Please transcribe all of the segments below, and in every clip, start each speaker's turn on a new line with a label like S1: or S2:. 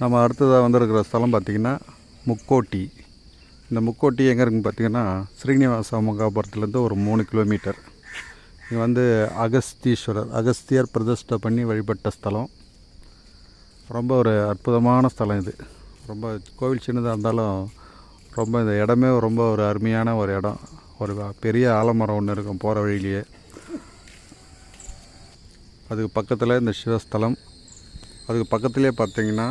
S1: நம்ம அடுத்ததாக வந்திருக்கிற ஸ்தலம் பார்த்திங்கன்னா முக்கோட்டி. இந்த முக்கோட்டி எங்கே இருக்குன்னு பார்த்தீங்கன்னா ஸ்ரீனிவாச மங்காபுரத்துலேருந்து ஒரு மூணு கிலோமீட்டர். இங்கே வந்து அகஸ்தீஸ்வரர் அகஸ்தியர் பிரதிஷ்டை பண்ணி வழிபட்ட ஸ்தலம். ரொம்ப ஒரு அற்புதமான ஸ்தலம் இது. ரொம்ப கோவில் சின்னதாக இருந்தாலும் ரொம்ப இந்த இடமே ரொம்ப ஒரு அருமையான ஒரு இடம். ஒரு பெரிய ஆலமரம் ஒன்று இருக்கும் போகிற வழியிலேயே. அதுக்கு பக்கத்தில் இந்த சிவஸ்தலம். அதுக்கு பக்கத்துலேயே பார்த்திங்கன்னா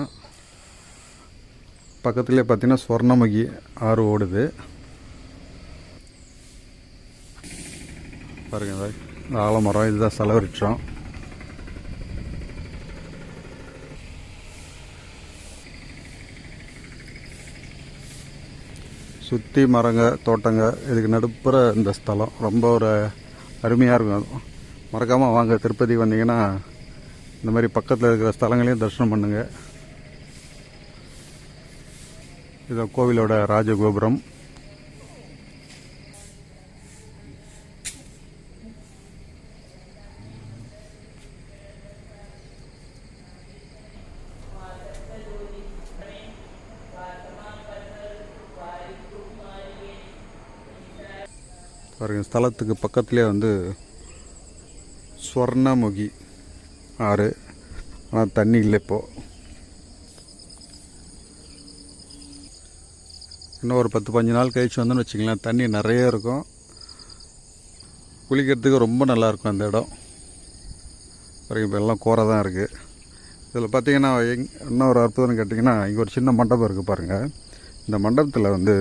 S1: பக்கத்துலேயே பார்த்தீங்கன்னா ஸ்வர்ணமுகி ஆறு ஓடுது. பாருங்க இந்த ஆலமரம் இதுதான் செலவரிச்சோம். சுற்றி மரங்க தோட்டங்க இதுக்கு நடுப்புற இந்த ஸ்தலம். ரொம்ப ஒரு அருமையாக இருக்கும் மறக்காமல் வாங்க திருப்பதி வந்தீங்கன்னா இந்த மாதிரி பக்கத்தில் இருக்கிற ஸ்தலங்களையும் தரிசனம் பண்ணுங்கள் இது கோவிலோட ராஜகோபுரம். பாருங்க ஸ்தலத்துக்கு பக்கத்துலேயே வந்து ஸ்வர்ணமுகி ஆறு. ஆனால் தண்ணி இல்லை இப்போது இன்னும் ஒரு பத்து பஞ்சு நாள் கழிச்சு வந்தோம்னு வச்சுக்கலாம் தண்ணி நிறைய இருக்கும். குளிக்கிறதுக்கு ரொம்ப நல்லாயிருக்கும் அந்த இடம். வரைக்கும் இப்போ எல்லாம் கோரை தான் இருக்குது இதில் பார்த்தீங்கன்னா எங் இன்னும் ஒரு அற்புதம்னு கேட்டிங்கன்னா இங்கே ஒரு சின்ன மண்டபம் இருக்குது பாருங்கள் இந்த மண்டபத்தில் வந்து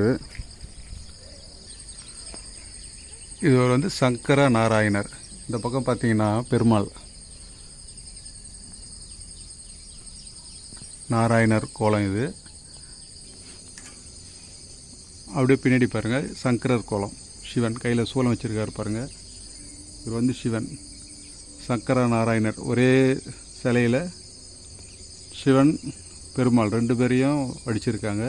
S1: இது வந்து சங்கர நாராயணர். இந்த பக்கம் பார்த்தீங்கன்னா பெருமாள். நாராயணர் கோலம் இது. அப்படியே பின்னாடி பாருங்கள் சங்கரர் கோலம். சிவன் கையில் சூலம் வச்சுருக்காரு பாருங்கள் இவர் வந்து சிவன். சங்கர நாராயணர் ஒரே சிலையில் சிவன் பெருமாள் ரெண்டு பேரையும் வடிச்சிருக்காங்க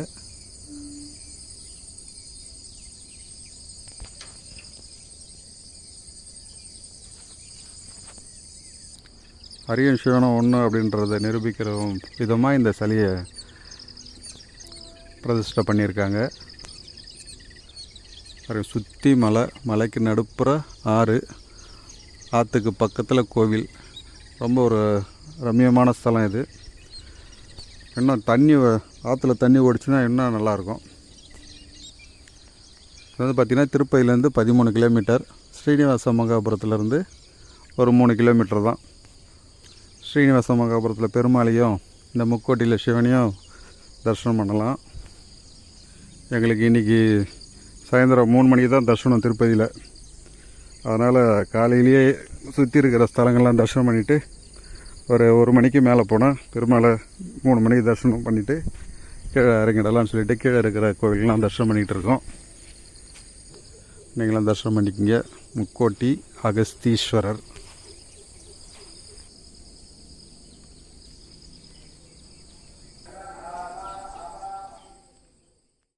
S1: அரியன் சிவனம் ஒன்று அப்படின்றத நிரூபிக்கிற விதமாக இந்த சிலையை பிரதிஷ்டை பண்ணியிருக்காங்க. பாருங்கள் சுற்றி மலை மலைக்கு நடுப்புற ஆறு ஆற்றுக்கு பக்கத்தில் கோவில். ரொம்ப ஒரு ரம்மியமான ஸ்தலம் இது. இன்னும் தண்ணி வ- ஆற்றுல தண்ணி ஓடிச்சுன்னா இன்னும் நல்லாயிருக்கும் இது வந்து பார்த்திங்கன்னா திருப்பதியிலேருந்து பதிமூணு கிலோமீட்டர். ஸ்ரீனிவாச மங்காபுரத்துலேருந்து ஒரு மூணு கிலோமீட்டர் தான். ஸ்ரீனிவாச மகாபுரத்தில் பெருமாளையும் இந்த முக்கோட்டியில் சிவனையும் தரிசனம் பண்ணலாம். எங்களுக்கு இன்றைக்கி சாயந்தரம் மூணு மணிக்கு தான் தர்ஷனம் திருப்பதியில். அதனால் காலையிலேயே சுற்றி இருக்கிற ஸ்தலங்கள்லாம் தரிசனம் பண்ணிவிட்டு ஒரு ஒரு மணிக்கு மேலே போனால் பெருமாளை மூணு மணிக்கு தரிசனம் பண்ணிவிட்டு கீழே இறங்கிடலாம்னு சொல்லிட்டு கீழே இருக்கிற கோவிலெலாம் தரிசனம் பண்ணிகிட்டு இருக்கோம். நீங்களாம் தரிசனம் பண்ணிக்கிங்க. முக்கோட்டி அகஸ்தீஸ்வரர்.